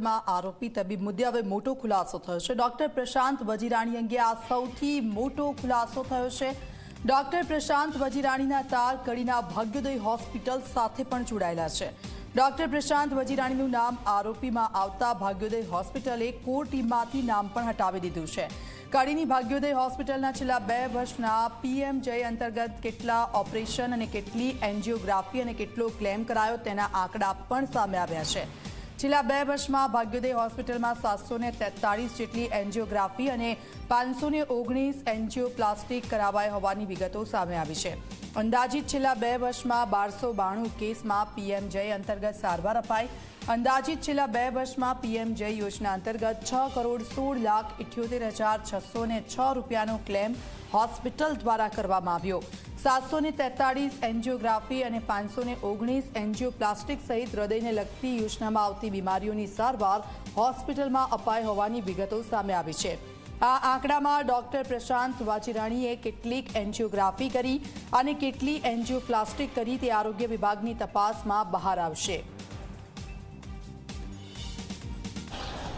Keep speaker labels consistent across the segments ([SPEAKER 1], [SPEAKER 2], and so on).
[SPEAKER 1] હોસ્પિટલમાં આરોપી તબીબ મુદ્દે હવે મોટો ખુલાસો થયો છે. ડોક્ટર પ્રશાંત વજીરાણી અંગે આ સૌથી મોટો ખુલાસો થયો છે. ડોક્ટર પ્રશાંત વજીરાણીના તાર કડીના ભાગ્યોદય હોસ્પિટલ સાથે પણ જોડાયેલા છે. ડોક્ટર પ્રશાંત વજીરાણીનું નામ આરોપીમાં આવતા ભાગ્યોદય હોસ્પિટલે કોર ટીમમાંથી નામ પણ હટાવી દીધું છે. કડીની ભાગ્યોદય હોસ્પિટલના છેલ્લા બે વર્ષના પીએમ જય અંતર્ગત કેટલા ઓપરેશન અને કેટલી એન્જિયોગ્રાફી અને કેટલો ક્લેમ કરાયો તેના આંકડા પણ સામે આવ્યા છે. છેલ્લા બે વર્ષમાં ભાગ્યોદય હોસ્પિટલમાં સાતસો ને તેતાળીસ જેટલી એન્જિયોગ્રાફી અને પાંચસો ને ઓગણીસ એન્જિયોપ્લાસ્ટિક કરાવાય હોવાની વિગતો સામે આવી છે. અંદાજિત છેલ્લા બે વર્ષમાં બારસો બાણું કેસમાં પીએમ જય અંતર્ગત સારવાર અપાઈ. અંદાજિત છેલ્લા બે વર્ષમાં પીએમ જય યોજના અંતર્ગત છ કરોડ સોળ લાખ ઇઠ્યોતેર હજાર છસો ને છ રૂપિયાનો ક્લેમ હોસ્પિટલ દ્વારા કરવામાં આવ્યો. સાતસો ને તેતાળીસ એન્જિયોગ્રાફી અને પાંચસો ને ઓગણીસ એન્જિયોપ્લાસ્ટિક સહિત હૃદયને લગતી યોજનામાં આવતી બીમારીઓની સારવાર હોસ્પિટલમાં અપાઈ હોવાની વિગતો સામે આવી છે. આ આંકડામાં ડોક્ટર પ્રશાંત વાજીરાણીએ કેટલીક એન્જિયોગ્રાફી કરી અને કેટલી એન્જિયોપ્લાસ્ટિક કરી તે આરોગ્ય વિભાગની તપાસમાં બહાર આવશે.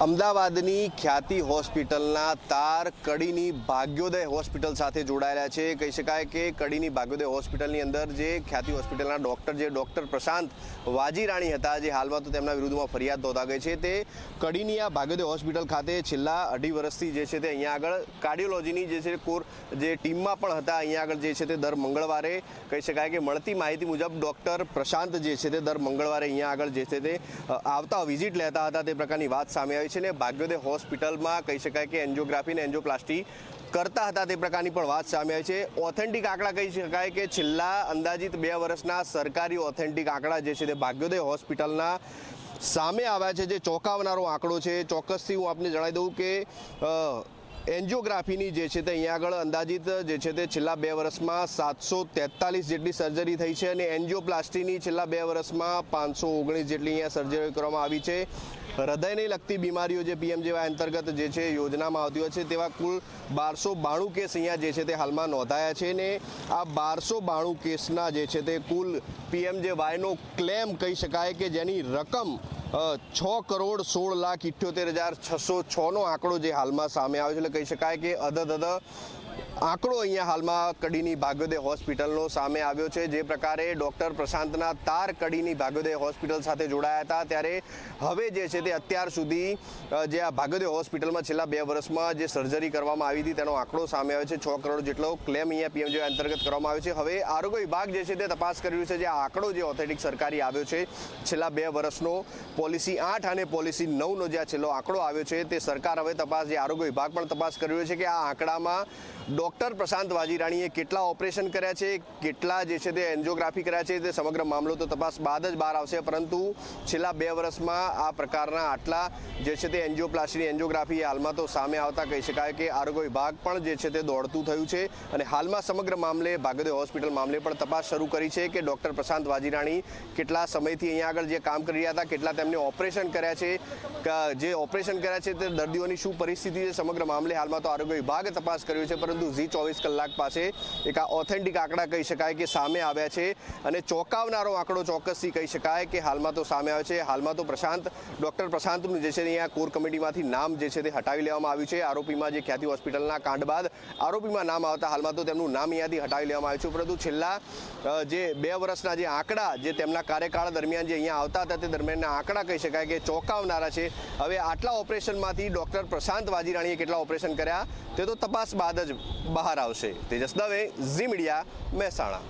[SPEAKER 2] અમદાવાદની ખ્યાતિ હોસ્પિટલના તાર કડીની ભાગ્યોદય હોસ્પિટલ સાથે જોડાયેલા છે. કહી શકાય કે કડીની ભાગ્યોદય હોસ્પિટલની અંદર જે ખ્યાતિ હોસ્પિટલના ડૉક્ટર જે ડૉક્ટર પ્રશાંત વાજીરાણી હતા, જે હાલમાં તો તેમના વિરુદ્ધમાં ફરિયાદ નોંધા ગઈ છે, તે કડીની આ ભાગ્યોદય હોસ્પિટલ ખાતે છેલ્લા અઢી વર્ષથી જે છે તે અહીંયા આગળ કાર્ડિયોલોજીની જે છે કોર જે ટીમમાં પણ હતા, અહીંયા આગળ જે છે તે દર મંગળવારે કહી શકાય કે મળતી માહિતી મુજબ ડૉક્ટર પ્રશાંત જે છે તે દર મંગળવારે અહીંયા આગળ જે છે તે આવતા વિઝિટ લેતા હતા, તે પ્રકારની વાત સામે આવી છે ને, ભાગ્યોદય હોસ્પિટલમાં કહી શકાય કે એન્જિયોગ્રાફી ને એન્જિયોપ્લાસ્ટી કરતા હતા તે પ્રકારની પણ વાત સામે આવી છે. ઓથેન્ટિક આંકડા કહી શકાય કે છેલ્લા અંદાજિત બે વર્ષના સરકારી ઓથેન્ટિક આંકડા જે છે તે ભાગ્યોદય હોસ્પિટલના સામે આવ્યા છે. જે ચોંકાવનારો આંકડો છે. ચોક્કસથી હું આપને જણાવી દઉં કે એન્જિયોગ્રાફીની જે છે તે અહીંયા આગળ અંદાજિત જે છે તે છેલ્લા બે વર્ષમાં સાતસો તેતાલીસ જેટલી સર્જરી થઈ છે અને એન્જિયોપ્લાસ્ટીની છેલ્લા બે વર્ષમાં પાંચસો ઓગણીસ જેટલી અહીંયા સર્જરી કરવામાં આવી છે. હૃદયને લગતી બીમારીઓ જે પીએમ જેવા અંતર્ગત જે છે યોજનામાં આવતી હોય છે તેવા કુલ બારસો બાણું કેસ અહીંયા જે છે તે હાલમાં નોંધાયા છે ને આ બારસો બાણું કેસના જે છે તે કુલ પીએમ જે ક્લેમ કહી શકાય કે જેની રકમ છ કરોડ સોળ લાખ ઇઠ્યોતેર હજાર છસો છનો આંકડો જે હાલમાં સામે આવ્યો છે. એટલે કહી શકાય કે અધધ અધ આંકડો અહીંયા હાલમાં કડીની ભાગોદય હોસ્પિટલનો સામે આવ્યો છે. જે પ્રકારે ડૉક્ટર પ્રશાંતના તાર કડીની ભાગોદય હોસ્પિટલ સાથે જોડાયા હતા. ત્યારે હવે જે છે તે અત્યાર સુધી જે આ ભાગોદય હોસ્પિટલમાં છેલ્લા બે વર્ષમાં જે સર્જરી કરવામાં આવી હતી, તેનો આંકડો સામે આવ્યો છે. છ કરોડ જેટલો ક્લેમ અહીંયા પીએમજે અંતર્ગત કરવામાં આવ્યો છે. હવે આરોગ્ય વિભાગ જે છે તે તપાસ કરી રહ્યું છે જે આંકડો જે ઓથેન્ટિક સરકારી આવ્યો છે, છેલ્લા બે વર્ષનો પોલિસી આઠ અને પોલિસી નવનો જે આ છેલ્લો આંકડો આવ્યો છે, તે સરકાર હવે તપાસ, જે આરોગ્ય વિભાગ પણ તપાસ કરી રહ્યો છે કે આ આંકડામાં ડૉક્ટર પ્રશાંત વાજીરાણીએ કેટલા ઓપરેશન કર્યા છે, કેટલા જે છે તે એન્જિયોગ્રાફી કર્યા છે તે સમગ્ર મામલો તો તપાસ બાદ જ બહાર આવશે, પરંતુ છેલ્લા બે વર્ષમાં આ પ્રકારના આટલા જે છે તે એન્જિયોપ્લાસ્ટીની એન્જિયોગ્રાફી હાલમાં તો સામે આવતા કહી શકાય કે આરોગ્ય વિભાગ પણ જે છે તે દોડતું થયું છે અને હાલમાં સમગ્ર મામલે ભાગોદય હોસ્પિટલ મામલે પણ તપાસ શરૂ કરી છે કે ડૉક્ટર પ્રશાંત વાજીરાણી કેટલા સમયથી અહીંયા આગળ જે કામ કરી રહ્યા હતા, કેટલા તેમને ઓપરેશન કર્યા છે જે ઓપરેશન કર્યા છે તે દર્દીઓની શું પરિસ્થિતિ છે, સમગ્ર મામલે હાલમાં તો આરોગ્ય વિભાગે તપાસ કર્યો છે, પરંતુ ઝી ચોવીસ કલાક પાસે એક આ ઓથેન્ટિક આંકડા કહી શકાય કે સામે આવ્યા છે અને ચોંકાવનારો આંકડો ચોક્કસથી કહી શકાય કે હાલમાં તો સામે આવે છે. હાલમાં તો પ્રશાંત, ડૉક્ટર પ્રશાંતનું જે છે અહીંયા કોર કમિટીમાંથી નામ જે છે તે હટાવી લેવામાં આવ્યું છે. આરોપીમાં જે ખ્યાતિ હોસ્પિટલના કાંડ બાદ આરોપીમાં નામ આવતા હાલમાં તો તેમનું નામ અહીંયાથી હટાવી લેવામાં આવ્યું છે. પરંતુ છેલ્લા જે બે વર્ષના જે આંકડા જે તેમના કાર્યકાળ દરમિયાન જે અહીંયા આવતા હતા તે દરમિયાનના આંકડા કહી શકાય કે ચોંકાવનારા છે. હવે આટલા ઓપરેશનમાંથી ડૉક્ટર પ્રશાંત વાજીરાણીએ કેટલા ઓપરેશન કર્યા તે તો તપાસ બાદ જ બહાર આવશે. તેજસ દવે ઝી મીડિયા મહેસાણા.